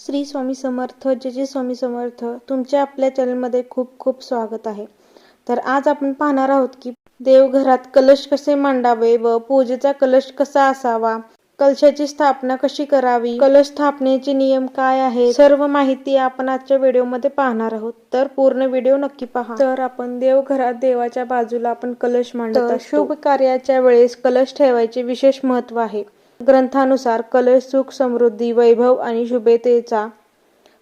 श्री स्वामी समर्थ जय जय स्वामी समर्थ. तुमच्या आपल्या चॅनलमध्ये खूप खूप स्वागत आहे. तर आज आपण पाहणार आहोत की देवघरात कलश कसे मांडावे व पूजेचा कलश कसा असावा कलशाची स्थापना कशी करावी कलश स्थापनेचे नियम काय आहे सर्व माहिती आपण आजच्या व्हिडिओमध्ये पाहणार आहोत. तर पूर्ण व्हिडिओ नक्की पहा. तर आपण देवघरात देवाच्या बाजूला आपण कलश मांडत शुभ कार्याच्या वेळेस कलश ठेवायचे विशेष महत्त्व आहे. ग्रंथानुसार कलश सुख समृद्धी वैभव आणि शुभेतेचा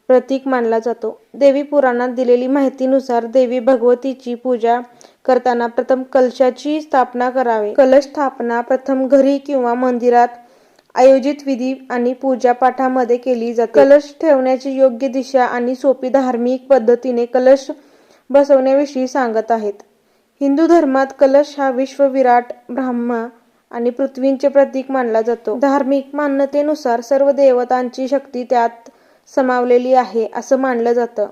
प्रतीक मानला जातो. देवी पुराणात दिलेली माहितीनुसार देवी भगवतीची पूजा करताना प्रथम कलशाची स्थापना करावे. कलश स्थापना प्रथम घरी किंवा मंदिरात आयोजित विधी आणि पूजा पाठामध्ये केली जाते. कलश ठेवण्याची योग्य दिशा आणि सोपी धार्मिक पद्धतीने कलश बसवण्याविषयी सांगत आहेत. हिंदू धर्मात कलश हा विश्वविराट ब्रह्मा आणि पृथ्वींचे प्रतीक मानला जातो. धार्मिक मान्यतेनुसार सर्व देवतांची शक्ती त्यात समावलेली आहे असं मानलं जातं.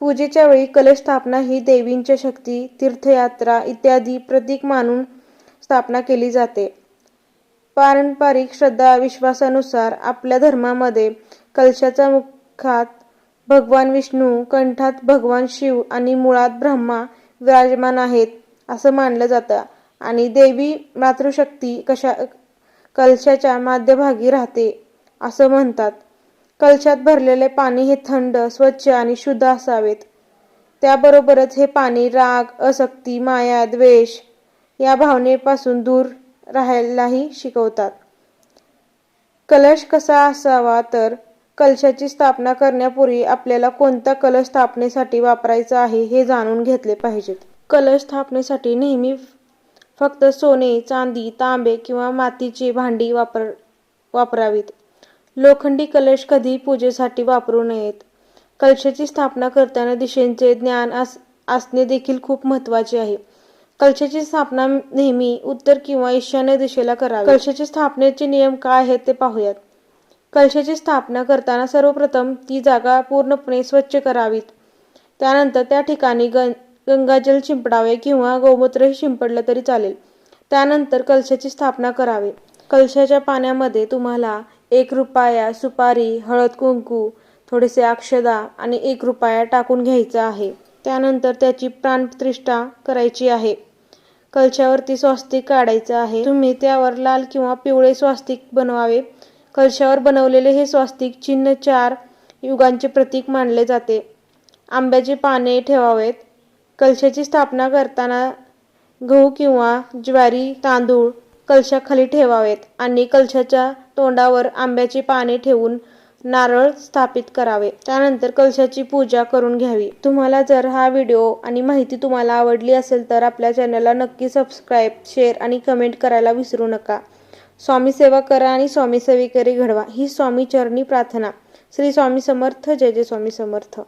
पूजेच्या वेळी कलश स्थापना ही देवींच्या शक्ती तीर्थयात्रा इत्यादी प्रतीक मानून स्थापना केली जाते. पारंपरिक श्रद्धा विश्वासानुसार आपल्या धर्मामध्ये कलशाच्या मुखात भगवान विष्णू कंठात भगवान शिव आणि मुळात ब्रह्मा विराजमान आहेत असं मानलं जातं. आणि देवी मातृशक्ती कशा कलशाच्या मध्यभागी राहते असं म्हणतात. कलशात भरलेले पाणी हे थंड स्वच्छ आणि शुद्ध असावेत. त्याबरोबरच हे पाणी राग असक्ती माया द्वेष या भावनेपासून दूर राहायलाही शिकवतात. कलश कसा असावा तर कलशाची स्थापना करण्यापूर्वी आपल्याला कोणता कलश स्थापनेसाठी वापरायचा आहे हे जाणून घेतले पाहिजेत. कलश स्थापनेसाठी नेहमी फक्त सोने चांदी तांबे किंवा मातीची भांडी वापर वापरावीत. लोखंडी कलश कधी पूजेसाठी वापरू नयेत. कलशाची स्थापना करताना दिशेंचे ज्ञान आस असणे देखील खूप महत्त्वाचे आहे. कलशाची स्थापना नेहमी उत्तर किंवा ईशान्य दिशेला करावी. कलशाची स्थापनेचे नियम काय आहेत ते पाहूयात. कलशाची स्थापना करताना सर्वप्रथम ती जागा पूर्णपणे स्वच्छ करावीत. त्यानंतर त्या ठिकाणी गं गंगाजल शिंपडावे किंवा गोमूत्रही शिंपडलं तरी चालेल. त्यानंतर कलशाची स्थापना करावे. कलशाच्या पाण्यामध्ये तुम्हाला एक रुपया सुपारी हळद कुंकू थोडेसे अक्षदा आणि एक रुपया टाकून घ्यायचा आहे. त्यानंतर त्याची प्राणप्रतिष्ठा करायची आहे. कलशावरती स्वास्तिक काढायचं आहे. तुम्ही त्यावर लाल किंवा पिवळे स्वास्तिक बनवावे. कलशावर बनवलेले हे स्वास्तिक चिन्ह चार युगांचे प्रतीक मानले जाते. आंब्याची पाने ठेवावेत. कलशाची स्थापना करताना गहू किंवा ज्वारी तांदूळ कलशाखाली ठेवावेत आणि कलशाच्या तोंडावर आंब्याची पाने ठेवून नारळ स्थापित करावे. त्यानंतर कलशाची पूजा करून घ्यावी. तुम्हाला जर हा व्हिडिओ आणि माहिती तुम्हाला आवडली असेल तर आपल्या चॅनलला नक्की सबस्क्राईब शेअर आणि कमेंट करायला विसरू नका. स्वामी सेवा करा आणि स्वामी सेविकरी घडवा. ही स्वामी चरणी प्रार्थना. श्री स्वामी समर्थ. जय जय स्वामी समर्थ.